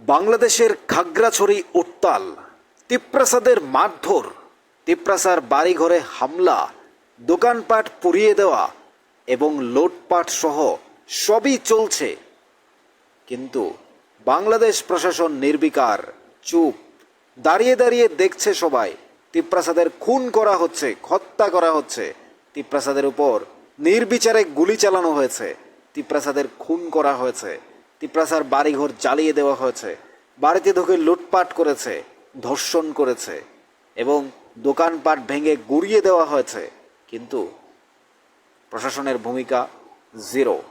বাংলাদেশের খাগড়াছড়ি উত্তাল, তিপ্রাসাদের মারধর, তিপ্রাসার বাড়িঘরে হামলা, দোকানপাট পুড়িয়ে দেওয়া এবং লোটপাট সহ সবই চলছে। কিন্তু বাংলাদেশ প্রশাসন নির্বিকার, চুপ, দাঁড়িয়ে দাঁড়িয়ে দেখছে সবাই, তিপ্রাসাদের খুন করা হচ্ছে, হত্যা করা হচ্ছে। তিপ্রাসাদের উপর নির্বিচারে গুলি চালানো হয়েছে, তিপ্রাসাদের খুন করা হয়েছে। তিপ্রাসার বাড়িঘর জ্বালিয়ে দেওয়া হয়েছে। বাড়িতে ঢুকে লুটপাট করেছে, ধর্ষণ করেছে এবং দোকানপাট ভেঙে গুড়িয়ে দেওয়া হয়েছে। কিন্তু প্রশাসনের ভূমিকা জিরো।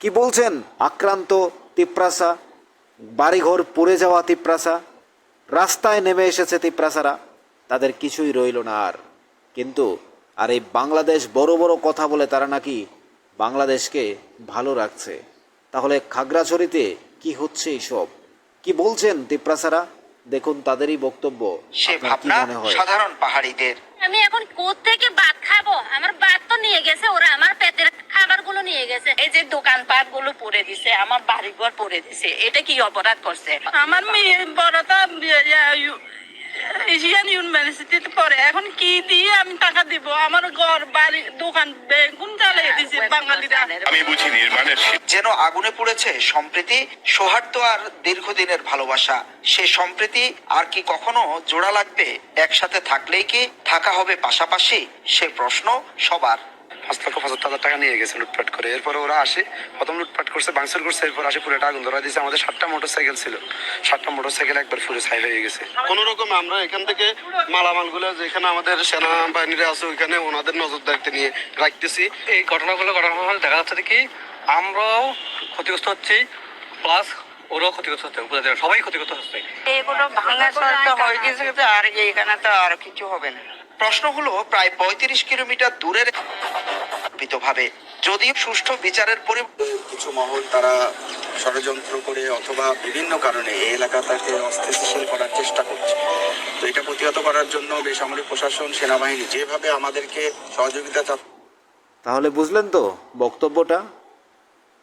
কি বলছেন আক্রান্ত তিপ্রাসা? বাড়িঘর পড়ে যাওয়া তিপ্রাসা? রাস্তায় নেমে এসেছে তিপ্রাসারা? তাদের কিছুই রইল না আর। কিন্তু আর এই বাংলাদেশ বড় বড় কথা বলে তারা নাকি বাংলাদেশকে ভালো রাখছে। তাহলে খাগড়াছড়িতে কি হচ্ছে এইসব কি বলছেন তিপ্রাসারা দেখুন তাদেরই বক্তব্য সে ভাবনা সাধারণ পাহাড়িদের। আমি এখন থেকে ভাত খাব? আমার ভাত তো নিয়ে গেছে ওরা আমার পেটের খাবারগুলো নিয়ে গেছে। এই যে দোকানপাটগুলো পড়ে দিছে আমার বাড়ি ঘর পড়ে দিছে এটা কি অপরাধ করছে? আমার মেয়ে বড়টা এশিয়ান ইউনিভার্সিটিতে পড়ে। এখন কি দিয়ে আমি টাকা দিব? আমার ঘর বাড়ি দোকান বেগুন জ্বালিয়ে দিছে বাঙালিরা। আমি বুঝি নির্মাণের যেন আগুনে পড়েছে সম্প্রীতি সৌহার্দ্য আর দীর্ঘদিনের ভালোবাসা। সে সম্প্রীতি আর কি কখনো জোড়া লাগবে? একসাথে থাকলেই কি থাকা হবে পাশাপাশি? সে প্রশ্ন সবার। পাঁচ লক্ষ পঁচাত্তর হাজার টাকা নিয়ে গেছে লুটপাট করে। এরপরে ওরা আসে প্রথম লুটপাট করছে বাংসুর করছে এরপর আসে পুরো আগুন ধরা দিয়েছে। আমাদের সাতটা মোটর সাইকেল ছিল। সাতটা মোটর সাইকেল একবার পুরো ছাই হয়ে গেছে। কোন রকম আমরা এখান থেকে মালামালগুলো যেখানে আমাদের সেনা বাহিনীরা আছে ওইখানে ওনাদের নজর দায়িত্ব নিয়ে রাখতেছি। এই ঘটনাগুলো ঘটনার দেখা যাচ্ছে কি আমরাও ক্ষতিগ্রস্ত হচ্ছি প্লাস ওরাও ক্ষতিগ্রস্ত হচ্ছে সবাই ক্ষতিগ্রস্ত হচ্ছে। এগুলো ভাঙা তো হয়ে গেছে আর এখানে তো আর কিছু হবে না। প্রশ্ন হলো প্রায় পঁয়ত্রিশ কিলোমিটার দূরের ভাবে। যদিও সুষ্ঠু বিচারের পরি কিছু মহল তারা ষড়যন্ত্র করে অথবা বিভিন্ন কারণে এই এলাকাটাকে অস্থিতিশীল করার চেষ্টা করছে। তো এটা প্রতিহত করার জন্য বেসামরিক প্রশাসন সেনাবাহিনী যেভাবে আমাদেরকে সহযোগিতা তাহলে বুঝলেন তো বক্তব্যটা?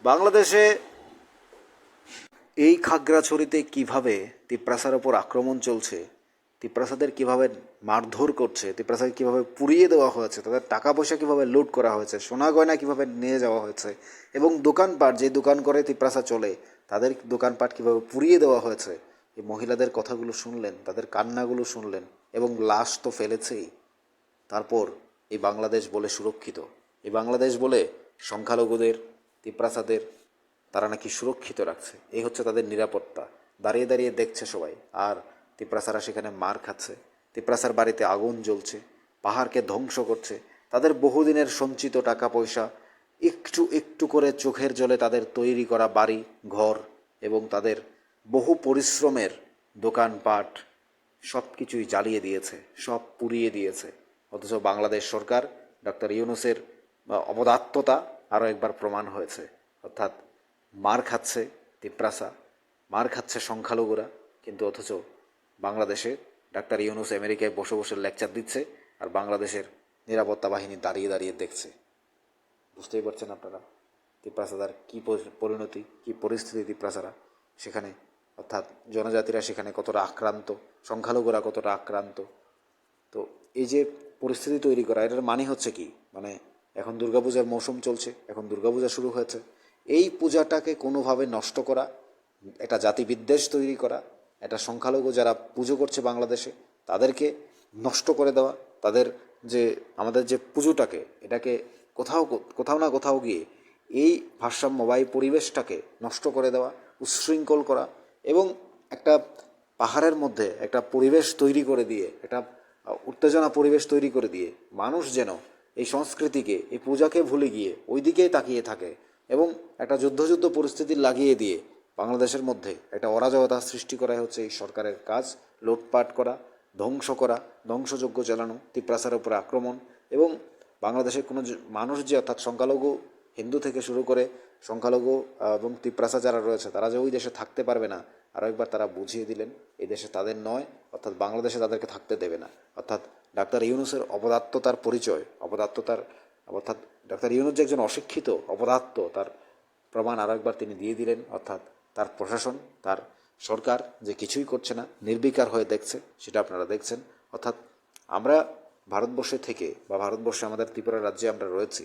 বাংলাদেশে এই খাগড়াছড়িতে কীভাবে তিপ্রাসার ওপর আক্রমণ চলছে তিপ্রাসাদের কীভাবে মারধর করছে তিপ্রাসাকে কীভাবে পুড়িয়ে দেওয়া হয়েছে, তাদের টাকা পয়সা কীভাবে লুট করা হয়েছে সোনা গয়না কীভাবে নিয়ে যাওয়া হয়েছে এবং দোকানপাট, যে দোকান করে তিপ্রাসা চলে, তাদের দোকানপাট কীভাবে পুড়িয়ে দেওয়া হয়েছে, এই মহিলাদের কথাগুলো শুনলেন, তাদের কান্নাগুলো শুনলেন এবং লাশ তো ফেলেছেই। তারপর এই বাংলাদেশ বলে সুরক্ষিত। এই বাংলাদেশ বলে সংখ্যালঘুদের, তিপ্রাসাদের, তারা নাকি সুরক্ষিত রাখছে। এই হচ্ছে তাদের নিরাপত্তা। দাঁড়িয়ে দাঁড়িয়ে দেখছে সবাই। আর তিপ্রাসারা সেখানে মার খাচ্ছে, তিপ্রাসার বাড়িতে আগুন জ্বলছে, পাহাড়কে ধ্বংস করছে, তাদের বহুদিনের সঞ্চিত টাকা পয়সা, একটু একটু করে চোখের জলে তাদের তৈরি করা বাড়ি, ঘর এবং তাদের বহু পরিশ্রমের দোকানপাট সব কিছুই জ্বালিয়ে দিয়েছে, সব পুড়িয়ে দিয়েছে। অথচ বাংলাদেশ সরকার ডক্টর ইউনুসের অবদাত্ততা আরও একবার প্রমাণ হয়েছে। অর্থাৎ মার খাচ্ছে তিপ্রাসা, মার খাচ্ছে সংখ্যালঘুরা, কিন্তু অথচ বাংলাদেশে ডাক্তার ইউনুস আমেরিকায় বসে বসে লেকচার দিচ্ছে আর বাংলাদেশের নিরাপত্তা বাহিনী দাঁড়িয়ে দাঁড়িয়ে দেখছে। বুঝতেই পারছেন আপনারা তিপ্রাসাদার কী পরিণতি, কী পরিস্থিতি তিপ্রাসারা সেখানে অর্থাৎ জনজাতিরা সেখানে কতটা আক্রান্ত, সংখ্যালঘুরা কতটা আক্রান্ত? তো এই যে পরিস্থিতি তৈরি করা, এটার মানে হচ্ছে কি? মানে এখন দুর্গাপূজার মৌসুম চলছে, এখন দুর্গাপূজা শুরু হয়েছে। এই পূজাটাকে কোনোভাবে নষ্ট করা, একটা জাতিবিদ্বেষ তৈরি করা একটা সংখ্যালঘু যারা পুজো করছে বাংলাদেশে, তাদেরকে নষ্ট করে দেওয়া, তাদের যে, আমাদের যে পুজোটাকে, এটাকে কোথাও কোথাও না কোথাও গিয়ে এই ভারসাম্য বা পরিবেশটাকে নষ্ট করে দেওয়া উচ্ছৃঙ্খল করা এবং একটা পাহাড়ের মধ্যে একটা পরিবেশ তৈরি করে দিয়ে, একটা উত্তেজনা পরিবেশ তৈরি করে দিয়ে মানুষ যেন এই সংস্কৃতিকে, এই পূজাকে ভুলে গিয়ে ওই দিকেই তাকিয়ে থাকে এবং একটা যুদ্ধযুদ্ধ পরিস্থিতি লাগিয়ে দিয়ে বাংলাদেশের মধ্যে একটা অরাজকতা সৃষ্টি করাই হচ্ছে এই সরকারের কাজ। লুটপাট করা, ধ্বংস করা, ধ্বংসযজ্ঞ চালানো, তিপ্রাসার উপরে আক্রমণ এবং বাংলাদেশের কোনো মানুষ যে অর্থাৎ সংখ্যালঘু হিন্দু থেকে শুরু করে সংখ্যালঘু এবং তিপ্রাসা যারা রয়েছে, তারা যে ওই দেশে থাকতে পারবে না। আরও একবার তারা বুঝিয়ে দিলেন, এই দেশে তাদের নয়, অর্থাৎ বাংলাদেশে তাদেরকে থাকতে দেবে না। অর্থাৎ ডাক্তার ইউনুসের অপদাত্ততার পরিচয় অপদাত্ততার অর্থাৎ ডাক্তার ইউনুস যে একজন অশিক্ষিত অপদাত্ত তার প্রমাণ আরও একবার তিনি দিয়ে দিলেন, অর্থাৎ তার প্রশাসন, তার সরকার যে কিছুই করছে না, নির্বিকার হয়ে দেখছে, সেটা আপনারা দেখছেন। অর্থাৎ আমরা ভারতবর্ষে থেকে বা ভারতবর্ষে আমাদের ত্রিপুরা রাজ্যে আমরা রয়েছি,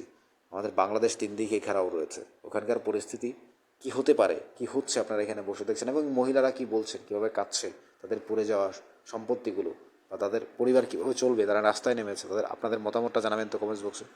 আমাদের বাংলাদেশ তিন দিকে এখানেও রয়েছে। ওখানকার পরিস্থিতি কি হতে পারে, কি হচ্ছে আপনারা এখানে বসে দেখছেন এবং মহিলারা কি বলছেন, কীভাবে কাঁদছে, তাদের পড়ে যাওয়া সম্পত্তিগুলো বা তাদের পরিবার কীভাবে চলবে, তারা রাস্তায় নেমেছে, তাদের আপনাদের মতামতটা জানাবেন তো কমেন্টস বক্সে